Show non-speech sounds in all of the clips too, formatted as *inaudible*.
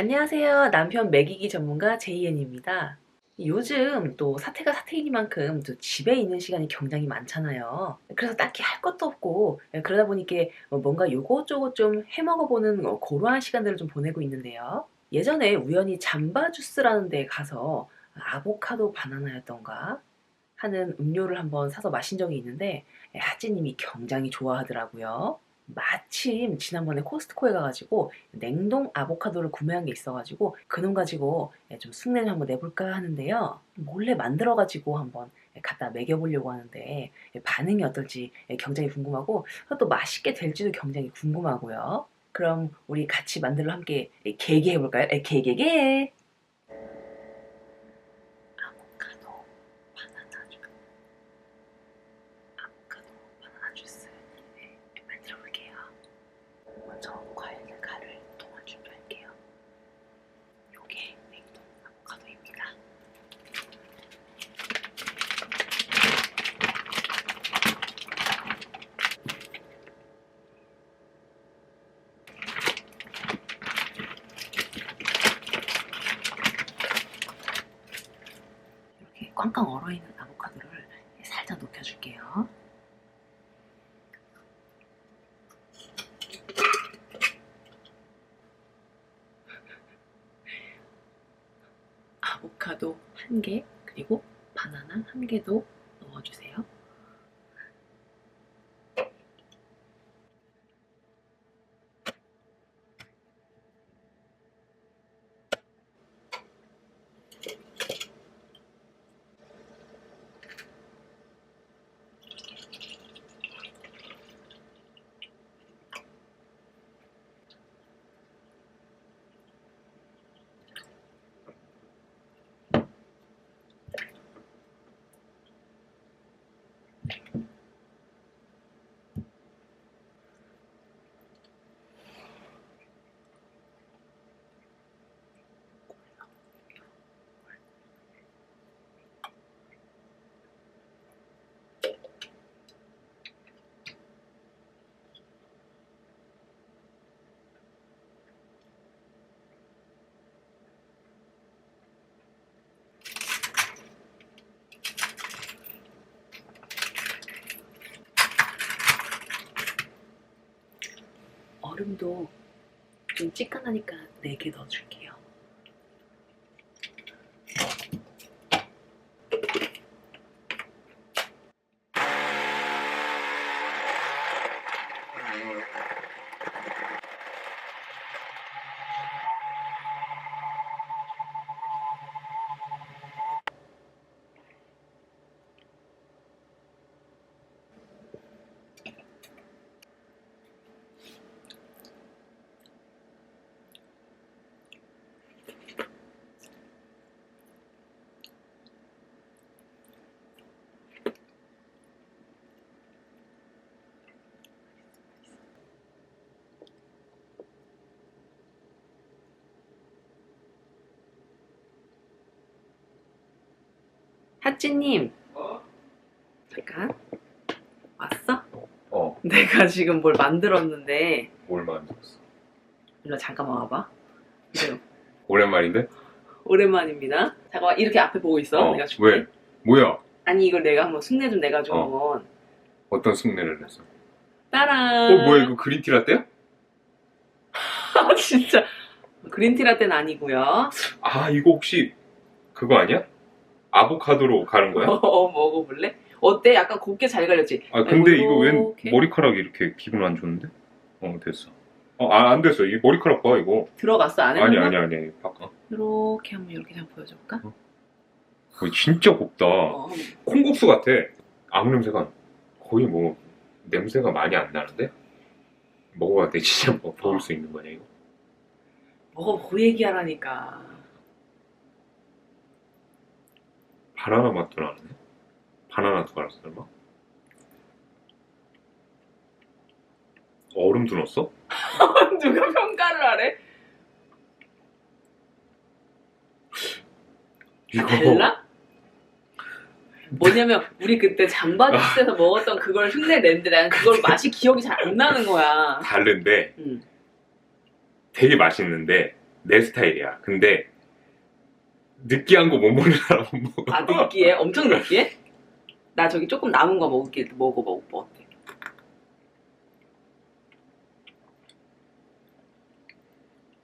안녕하세요. 남편 먹이기 전문가 제이엔입니다. 요즘 또 사태가 사태이니만큼 또 집에 있는 시간이 굉장히 많잖아요. 그래서 딱히 할 것도 없고 예, 그러다 보니까 뭔가 요것저것 좀 해먹어보는 어, 그러한 시간들을 좀 보내고 있는데요. 예전에 우연히 잠바 주스라는 데 가서 아보카도 바나나였던가 하는 음료를 한번 사서 마신 적이 있는데 예, 하찌님이 굉장히 좋아하더라고요. 마침 지난번에 코스트코에 가가지고 냉동 아보카도를 구매한 게 있어가지고 그놈 가지고 예, 좀 흉내를 한번 내볼까 하는데요. 몰래 만들어가지고 한번 예, 갖다 먹여보려고 하는데 예, 반응이 어떨지 예, 굉장히 궁금하고 또 맛있게 될지도 굉장히 궁금하고요. 그럼 우리 같이 만들어 함께 예, 개개 해볼까요? 예, 개개개. 아보카도 바나나 주스. 아보카도 바나나 주스. 네, 만들어 볼게요. 먼저 과일을 가를 동안 준비할게요. 요게 냉동 아보카도입니다. 이렇게 꽝꽝 얼어있는 아보카도를 살짝 녹여줄게요. 아보카도 한 개, 그리고 바나나 한 개도 넣어주세요. 얼음도 좀 찌끈하니까 4개 넣어줄게요. 하찌님, 어? 잠깐. 왔어? 어, 내가 지금 뭘 만들었는데, 뭘 만들었어? 일로 잠깐만 와봐. 이제 오랜만인데? 오랜만입니다. 잠깐만, 이렇게 앞에 보고 있어. 어, 내가 줄게. 왜? 뭐야? 아니, 이걸 내가 한번 흉내 좀 내가지고 어. 한번. 어떤 숙내를 냈어? 따란. 어, 뭐야, 이거 그린티 라떼야? *laughs* 아, 진짜. 그린티 라떼는 아니고요. 아, 이거 혹시 그거 아니야? 아보카도로 가는 거야? *laughs* 어, 먹어볼래? 어때? 약간 곱게 잘 갈렸지? 아, 근데 이거 웬 이렇게? 머리카락이 이렇게 기분 안 좋은데? 어, 됐어. 어, 아, 안 됐어. 이 머리카락 봐, 이거. 들어갔어? 안에? 아니, 아니, 아니. 바꿔. 이렇게 한번 이렇게 한번 보여줄까? 어, 진짜 곱다. 어, 한번 콩국수 같아. 아무 냄새가 안- 거의 뭐 냄새가 많이 안 나는데? 먹어봐. 내 *laughs* 진짜 뭐 먹을 수 있는 거냐, 이거? 먹어 보고 얘기하라니까. 바나나 맛도 나는데? 바나나도 갈았어, 설마? 얼음도 넣었어? *laughs* 누가 평가를 하래? 이거 달라? 뭐냐면 우리 그때 잠바주스에서 먹었던 그걸 흉내 냈는데 나는 그걸 맛이 기억이 잘 안 나는 거야. 다른데 응. 되게 맛있는데 내 스타일이야. 근데 느끼한 거 못 먹는 사람 못 먹어. 아 느끼해? 엄청 느끼해? 나 저기 조금 남은 거 먹을게 먹어 먹어 뭐 어때?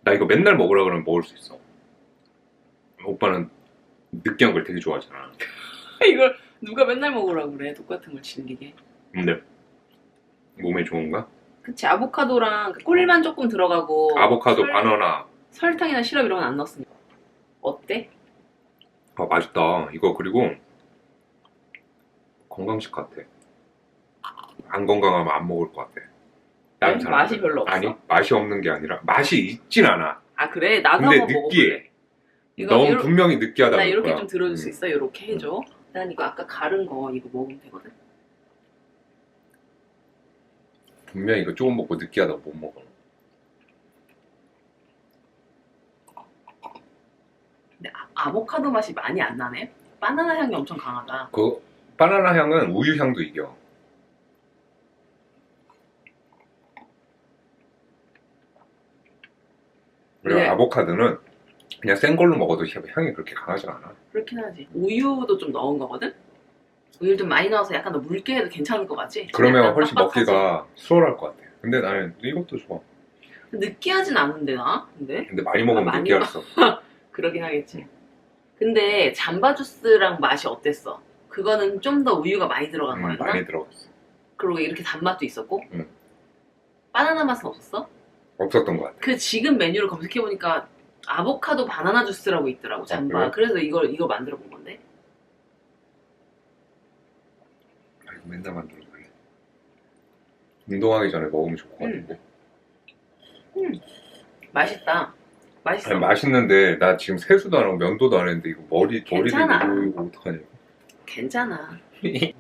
나 이거 맨날 먹으라 그러면 먹을 수 있어. 오빠는 느끼한 걸 되게 좋아하잖아. *laughs* 이걸 누가 맨날 먹으라고 그래 똑같은 걸 질리게 근데 몸에 좋은가? 그치 아보카도랑 그 꿀만 조금 들어가고 아보카도, 설- 바나나. 설탕이나 시럽 이런 건 안 넣었으니까 어때? 아 맛있다. 이거 그리고 건강식 같아. 안 건강하면 안 먹을 것 같아. 다른 왜? 사람들. 맛이 별로 없어? 아니 맛이 없는 게 아니라 맛이 있진 않아. 아 그래? 나도 근데 한번 느끼해. 먹어볼래 이거 넌 요러- 분명히 느끼하다 나 그럴 이렇게 거야. 좀 들어줄 수 음. 있어? 이렇게 해줘 난 이거 아까 가른 거 이거 먹으면 되거든 분명히 이거 조금 먹고 느끼하다고 못 먹어. 근데 아, 보카도 맛이 많이 안 나네 바나나 향이 엄청 강하다 그 바나나 향은 우유 향도 이겨. 그리고 네. 아보카도는 그냥 생 걸로 먹어도 향이 그렇게 강하지 않아. 그렇긴 하지 우유도 좀 넣은 거거든? 우유 좀 많이 넣어서 약간 더 묽게 해도 괜찮을 것 같지? 그러면 훨씬 빡빡하지? 먹기가 수월할 것 같아. 근데 나는 이것도 좋아. 느끼하진 않은데 나? 근데? 근데 많이 먹으면 아, 많이 느끼할 수. *laughs* 그러긴 하겠지 근데 잠바 주스랑 맛이 어땠어? 그거는 좀 더 우유가 많이 들어간 음, 거였나? 많이 들어갔어. 그리고 이렇게 단맛도 있었고? 응. 바나나 맛은 없었어? 없었던 것 같아. 그 지금 메뉴를 검색해보니까 아보카도 바나나 주스라고 있더라고 잠바 그래? 그래서 이걸 이거 만들어 본 건데 아, 이거 맨날 만들어 볼래. 운동하기 전에 먹으면 좋을 것 음. 같은데. 맛있다 맛있어 아니, 맛있는데 나 지금 세수도 안 하고 면도도 안 했는데 이거 머리 머리를 괜찮아. 이거 어떡하냐? 괜찮아 *laughs*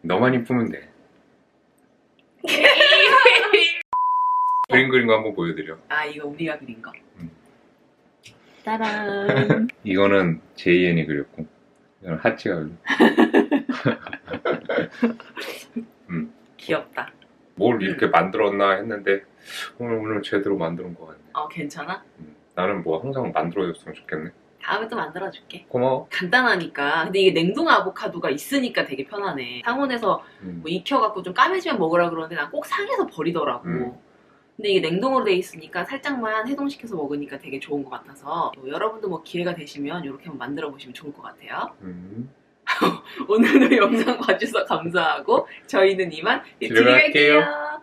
너만 이쁘면 돼. *laughs* 그림 그린 거 한번 보여드려. 아 이거 우리가 그린 거 음. 따란 *laughs* 이거는 JN이 그렸고, 이거는 하치가 그렸고. 귀엽다 뭘 음. 이렇게 만들었나 했는데 오늘 오늘 제대로 만드는 것 같네. 어 괜찮아? 음. 나는 뭐 항상 만들어줬으면 좋겠네. 다음에 또 만들어줄게 고마워. 간단하니까 근데 이게 냉동 아보카도가 있으니까 되게 편하네 상온에서 음. 뭐 익혀갖고 좀 까매지면 먹으라 그러는데 난 꼭 상해서 버리더라고. 음. 근데 이게 냉동으로 돼 있으니까 살짝만 해동시켜서 먹으니까 되게 좋은 것 같아서 뭐 여러분도 뭐 기회가 되시면 이렇게 한번 만들어 보시면 좋을 것 같아요. 음. *laughs* 오늘도 영상 봐주셔서 감사하고 저희는 이만 집에 갈게요. 갈게요.